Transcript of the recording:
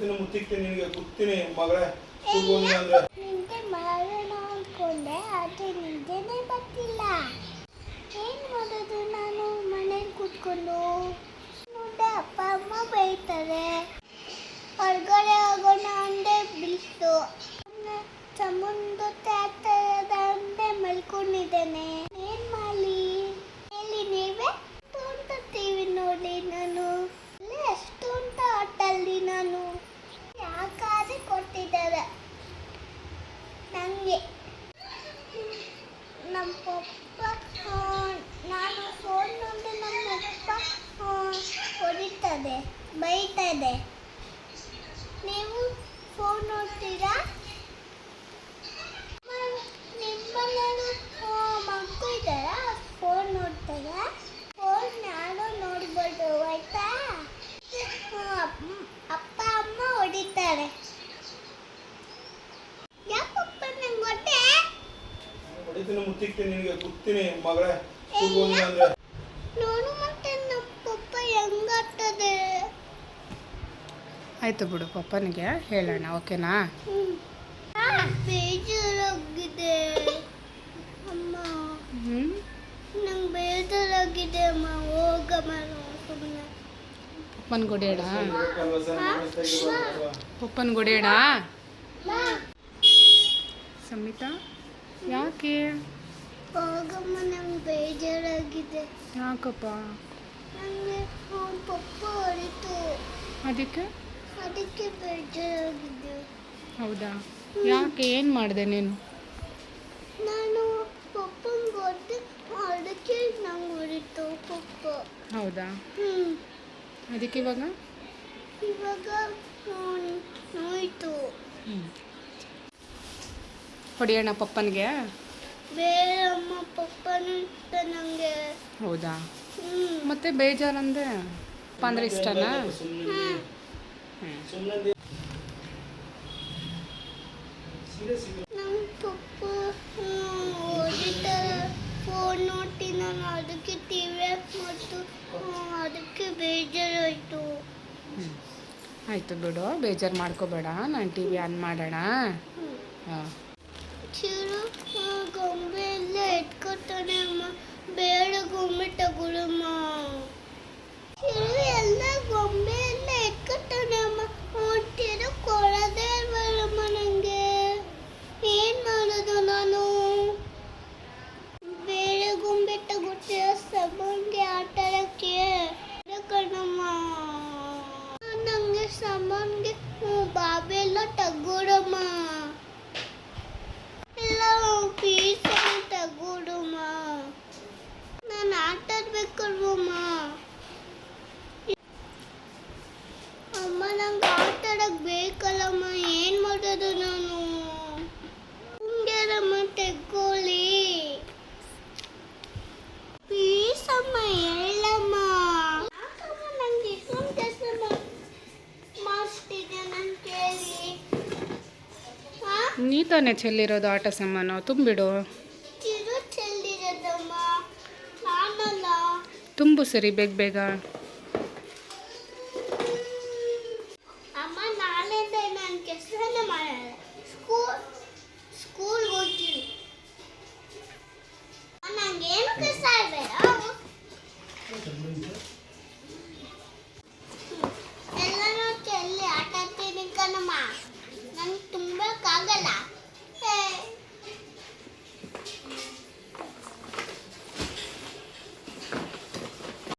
ಹೊಡಿತೀನಿ ಮುತ್ತಿಕ್ತಿ ನಿನಗೆ ಗುತ್ತಿನಿ ಮಗಳೇ ಕೂಗೋನಿ ಅಂದ್ರೆ. ನಿಂತೆ ಮಾಡೋಣ ಅಂದ್ಕೊಂಡೆ, ಆದರೆ ನಿದ್ದೆನೇ ಬರ್ತಿಲ್ಲ. ಏನು ಮಾಡೋದು ನಾನು? ಮನೇಲಿ ಕೂತ್ಕೊಂಡು ಮುಂದೆ ಅಪ್ಪ, ಅಮ್ಮ ಬೈತಾರೆ. ಹೊರಗಡೆ ಹೋಗೋಣ ಅಂದೆ ಬಿಲ್ತು. ಪಪ್ಪ ನಾನು ಫೋನ್ ನೋಡಿ ಪಪ್ಪ ಆ, ಹೊಡಿತದೆ ಬೈತದೆ ನೀವು ಫೋನ್ ನೋಡ್ತೀರಾ ನಿಮ್ಮನೇಲಿ ಮಕ್ಕಳು ಇದ್ದಾರಾ ಫೋನ್ ನೋಡ್ತಾರಾ ಫೋನ್ ನಾನು ನೋಡ್ಬೋದು ಆಯ್ತಾ ಆ, ಅಪ್ಪ- ಅಪ್ಪ ಅಮ್ಮ ಹೊಡಿತಾರೆ ಯಾಕಪ್ಪ ನಂಗೆ ಹೊಟ್ಟೆ ಹೊಡಿತೀನಿ ಮುತ್ತಿಕ್ತೆ ನಿನಗೆ ಕುತ್ತಿನಿ ಮಗಳೇ ಅಂದ್ರೆ. ನೋಡು ಮತ್ತೆ ನಮ್ಮ ಪಪ್ಪ ಹೆಂಗಾಗ್ತದೆ? ಆಯಿತು ಬಿಡು ಪಪ್ಪನಿಗೆ ಹೇಳೋಣ ಓಕೆನಾ? ಬೇಜಾರಾಗಿದೆ. ಅಮ್ಮ. ಹ್ಞೂ ನಂಗೆ ಬೇಜಾರಾಗಿದೆ ಅಮ್ಮ. ಹೋಗಮ್ಮ ಸುಮ್ಮನೆ ಪಪ್ಪನ ಗುಡಿಯಡ? ಪಪ್ಪನ ಗುಡಿಯಡ ಯಾಕೆ? ಹೋಗಮ್ಮ ನಂಗೆ ಬೇಜಾರಾಗಿದೆ. ಯಾಕಪ್ಪ? ನನಗೆ ಪಪ್ಪ ಹೊಡಿತು. ಅದಕ್ಕೆ? ಅದಕ್ಕೆ ಬೇಜಾರಾಗಿದೆ. ಹೌದಾ? ಯಾಕೆ? ಏನು ಮಾಡಿದೆ ನೀನು? ನಾನು ಪಪ್ಪಂಗೆ ಹೊಡೆದು ಅದಕ್ಕೆ ನಂಗೆ ಹೊಡಿತು ಪಪ್ಪ. ಹೌದಾ? ಹ್ಞೂ ಅದಕ್ಕೆ ಇವಾಗ? ಇವಾಗ ನೋಯ್ತು. ಹ್ಞೂ ಹೊಡಿಯೋಣ ಪಪ್ಪನಿಗೆ. ಬೇರೆ ಅಮ್ಮ ಪಪ್ಪನೂ ಇಷ್ಟ ನನಗೆ ಹೌದಾ? ಮತ್ತೆ ಬೇಜಾರಂದೆ ಪಪ್ಪ ಅಂದ್ರೆ ಇಷ್ಟನಾ? ನಮ್ಮ ಪಪ್ಪ ಹೊಡಿತಾರೆ ಫೋನ್ ನೋಡಿ ನಾನು. ಅದಕ್ಕೆ ಟಿ ವಿ ಮತ್ತು ಅದಕ್ಕೆ ಬೇಜಾರಾಯಿತು. ಆಯಿತು ಬಿಡು ಬೇಜಾರು ಮಾಡ್ಕೋಬೇಡ. ನಾನು ಟಿ ವಿ ಆನ್ ಮಾಡೋಣ. ಹಾಂ. ಚಿರು ಆ, ಗೊಂಬೆ ಎಲ್ಲ ಎತ್ಕೊತಾನೆ ಅಮ್ಮ ಬೇಡ ಗೊಂಬೆ ತಗೊಳಮ್ಮ ಚಿರು ಎಲ್ಲ ಗೊಂಬೆ ಎಲ್ಲ ಎತ್ಕೊತಾನೆ ಅಮ್ಮ ಹೊಟ್ಟಿರೋ ಕೊಡೋದೇ ಇಲ್ವಲ್ಲಮ್ಮ ನನಗೆ ಏನು ಮಾಡೋದು ನಾನು ಬೇರೆ ಗೊಂಬೆ ತಗೊಳ್ತೀರ ಸಮಾನ್ಗೆ ಆಟ ಆಡೋಕ್ಕೆ ಬೇಡ ಕಣಮ್ಮ ನನಗೆ ಸಮಾನ್ಗೆ ಬಾಬೆ ಎಲ್ಲ ನೀ ತಾನೇ ಚೆಲ್ಲಿರೋದು ಆಟ ಸಾಮಾನು ತುಂಬಿಡು. ತುಂಬು ಸರಿ ಬೇಗ ಬೇಗ.